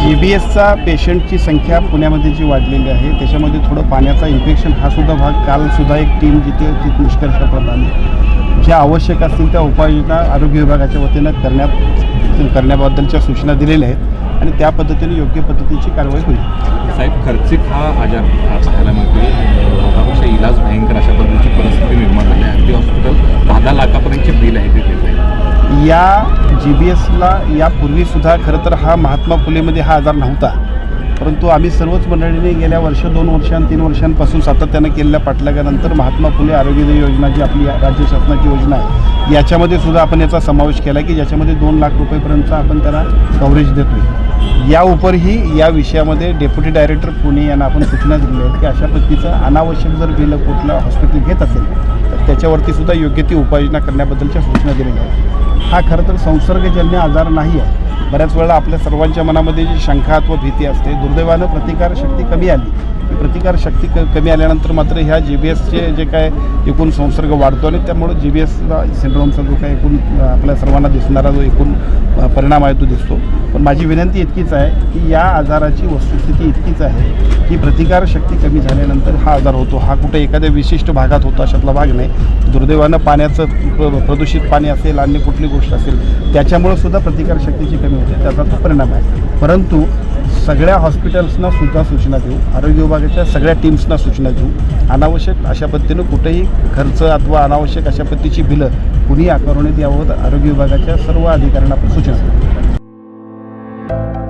G B एसचा पेशंटची संख्या पुण्यामध्ये जी वाढलेली आहे त्याच्यामध्ये थोडं पाण्याचा इन्फेक्शन हा सुद्धा भाग. कालसुद्धा एक टीम जिथे तिथे निष्कर्षाप्रत आली ज्या आवश्यक असतील त्या उपाययोजना आरोग्य विभागाच्या वतीनं करण्यात करण्याबद्दलच्या सूचना दिलेल्या आहेत आणि त्या पद्धतीने योग्य पद्धतीची कारवाई होईल. साहेब खर्चिक हा आजार पाहायला रोगापेक्षा इलाज भयंकर अशा पद्धतीची परिस्थिती निर्माण झाली आहे. अगदी हॉस्पिटल दहा लाखापर्यंतचे बिल आहे ते या सी बी एसला यापूर्वीसुद्धा खरं तर हा महात्मा फुलेमध्ये हा आजार नव्हता. परंतु आम्ही सर्वच मंडळीने गेल्या वर्ष दोन वर्षां तीन वर्षांपासून सातत्यानं केलेल्या पाठलागानंतर महात्मा फुले आरोग्य योजना जी आपली राज्य शासनाची योजना आहे याच्यामध्ये सुद्धा आपण याचा समावेश केला की ज्याच्यामध्ये दोन लाख रुपयेपर्यंत आपण त्याला कव्हरेज देतो या उपरही या विषयामध्ये डेप्युटी डायरेक्टर पुणे यांना आपण सूचना दिलेल्या आहेत की अशा पद्धतीचं अनावश्यक जर बिल कुठलं हॉस्पिटल घेत असेल तर त्याच्यावरती सुद्धा योग्य ती उपाययोजना करण्याबद्दलच्या सूचना दिलेल्या आहेत. हा खरं तर संसर्गजन्य आजार नाही आहे. बऱ्याच वेळा आपल्या सर्वांच्या मनामध्ये जी शंका अथवा भीती असते दुर्दैवानं प्रतिकारशक्ती कमी आली. ही प्रतिकारशक्ती क कमी आल्यानंतर मात्र ह्या जी बी एसचे जे काय एकूण संसर्ग वाढतो आणि त्यामुळं जी बी एसचा सिंड्रोमचा जो काय एकूण आपल्या सर्वांना दिसणारा जो एकूण परिणाम आहे तो दिसतो. पण माझी विनंती इतकीच आहे की या आजाराची वस्तुस्थिती इतकीच आहे की प्रतिकारशक्ती कमी झाल्यानंतर हा आजार होतो. हा कुठे एखाद्या विशिष्ट भागात होतो अशातला भाग नाही. दुर्दैवानं पाण्याचं प्र- प्रदूषित पाणी असेल अन्य कुठली गोष्ट असेल त्याच्यामुळं सुद्धा प्रतिकारशक्तीची कमी होते. त्याचा तो परिणाम आहे. परंतु सगळ्या हॉस्पिटल्सना सुद्धा सूचना देऊ आरोग्य विभागाच्या सगळ्या टीम्सना सूचना देऊ अनावश्यक अशा पद्धतीनं कुठेही खर्च अथवा अनावश्यक अशा पद्धतीची बिलं कुणी आकारून याबाबत आरोग्य विभागाच्या सर्व अधिकाऱ्यांना आपण सूचना देऊ. Thank you